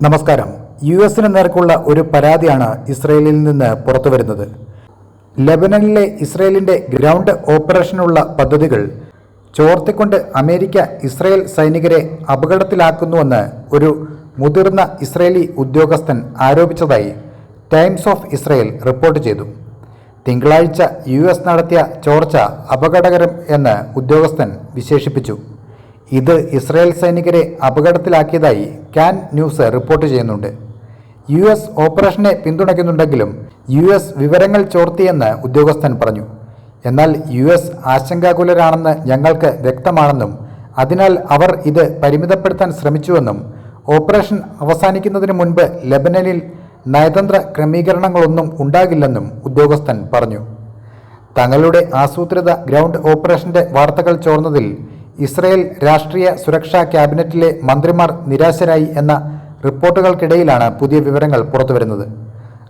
നമസ്കാരം. യു എസിന് നേർക്കുള്ള ഒരു പരാതിയാണ് ഇസ്രയേലിൽ നിന്ന് പുറത്തുവരുന്നത്. ലെബനനിലെ ഇസ്രയേലിന്റെ ഗ്രൗണ്ട് ഓപ്പറേഷനുള്ള പദ്ധതികൾ ചോർത്തിക്കൊണ്ട് അമേരിക്ക ഇസ്രയേൽ സൈനികരെ അപകടത്തിലാക്കുന്നുവെന്ന് ഒരു മുതിർന്ന ഇസ്രയേലി ഉദ്യോഗസ്ഥൻ ആരോപിച്ചതായി ടൈംസ് ഓഫ് ഇസ്രയേൽ റിപ്പോർട്ട് ചെയ്തു. തിങ്കളാഴ്ച യു എസ് നടത്തിയ ചോർച്ച അപകടകരം എന്ന് ഉദ്യോഗസ്ഥൻ വിശേഷിപ്പിച്ചു. ഇത് ഇസ്രായേൽ സൈനികരെ അപകടത്തിലാക്കിയതായി ക്യാൻ ന്യൂസ് റിപ്പോർട്ട് ചെയ്യുന്നുണ്ട്. യു എസ് ഓപ്പറേഷനെ പിന്തുണയ്ക്കുന്നുണ്ടെങ്കിലും യു എസ് വിവരങ്ങൾ ചോർത്തിയെന്ന് ഉദ്യോഗസ്ഥൻ പറഞ്ഞു. എന്നാൽ യു എസ് ആശങ്കാകുലരാണെന്ന് ഞങ്ങൾക്ക് വ്യക്തമാണെന്നും അതിനാൽ അവർ ഇത് പരിമിതപ്പെടുത്താൻ ശ്രമിച്ചുവെന്നും ഓപ്പറേഷൻ അവസാനിക്കുന്നതിന് മുൻപ് ലെബനനിൽ നയതന്ത്ര ക്രമീകരണങ്ങളൊന്നും ഉണ്ടാകില്ലെന്നും ഉദ്യോഗസ്ഥൻ പറഞ്ഞു. തങ്ങളുടെ ആസൂത്രിത ഗ്രൗണ്ട് ഓപ്പറേഷന്റെ വാർത്തകൾ ചോർന്നതിൽ ഇസ്രയേൽ രാഷ്ട്രീയ സുരക്ഷാ ക്യാബിനറ്റിലെ മന്ത്രിമാർ നിരാശരായി എന്ന റിപ്പോർട്ടുകൾക്കിടയിലാണ് പുതിയ വിവരങ്ങൾ പുറത്തുവരുന്നത്.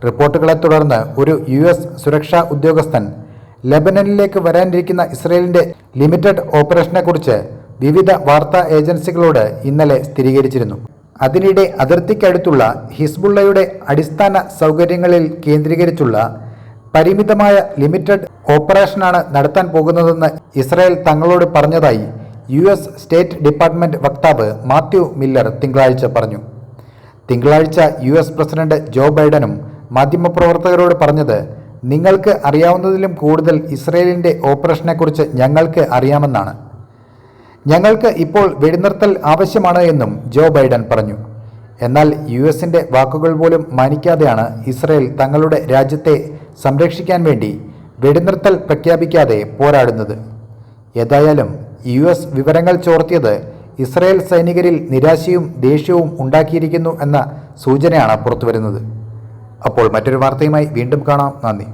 റിപ്പോർട്ടുകളെ തുടർന്ന് ഒരു യു എസ് സുരക്ഷാ ഉദ്യോഗസ്ഥൻ ലെബനനിലേക്ക് വരാനിരിക്കുന്ന ഇസ്രയേലിന്റെ ലിമിറ്റഡ് ഓപ്പറേഷനെക്കുറിച്ച് വിവിധ വാർത്താ ഏജൻസികളോട് ഇന്നലെ സ്ഥിരീകരിച്ചിരുന്നു. അതിനിടെ അതിർത്തിക്കടുത്തുള്ള ഹിസ്ബുള്ളയുടെ അടിസ്ഥാന സൗകര്യങ്ങളിൽ കേന്ദ്രീകരിച്ചുള്ള പരിമിതമായ ലിമിറ്റഡ് ഓപ്പറേഷനാണ് നടത്താൻ പോകുന്നതെന്ന് ഇസ്രായേൽ തങ്ങളോട് പറഞ്ഞതായി യു എസ് സ്റ്റേറ്റ് ഡിപ്പാർട്ട്മെന്റ് വക്താവ് മാത്യു മില്ലർ തിങ്കളാഴ്ച പറഞ്ഞു. തിങ്കളാഴ്ച യു എസ് പ്രസിഡന്റ് ജോ ബൈഡനും മാധ്യമപ്രവർത്തകരോട് പറഞ്ഞത് നിങ്ങൾക്ക് അറിയാവുന്നതിലും കൂടുതൽ ഇസ്രയേലിന്റെ ഓപ്പറേഷനെക്കുറിച്ച് ഞങ്ങൾക്ക് അറിയാമെന്നാണ്. ഞങ്ങൾക്ക് ഇപ്പോൾ വെടിനിർത്തൽ ആവശ്യമാണ് എന്നും ജോ ബൈഡൻ പറഞ്ഞു. എന്നാൽ യു എസിന്റെ വാക്കുകൾ പോലും മാനിക്കാതെയാണ് ഇസ്രയേൽ തങ്ങളുടെ രാജ്യത്തെ സംരക്ഷിക്കാൻ വേണ്ടി വെടിനിർത്തൽ പ്രഖ്യാപിക്കാതെ പോരാടുന്നത്. ഏതായാലും യു എസ് വിവരങ്ങൾ ചോർത്തിയത് ഇസ്രയേൽ സൈനികരിൽ നിരാശയും ദേഷ്യവും ഉണ്ടാക്കിയിരിക്കുന്നു എന്ന സൂചനയാണ് പുറത്തുവരുന്നത്. അപ്പോൾ മറ്റൊരു വാർത്തയുമായി വീണ്ടും കാണാം. നന്ദി.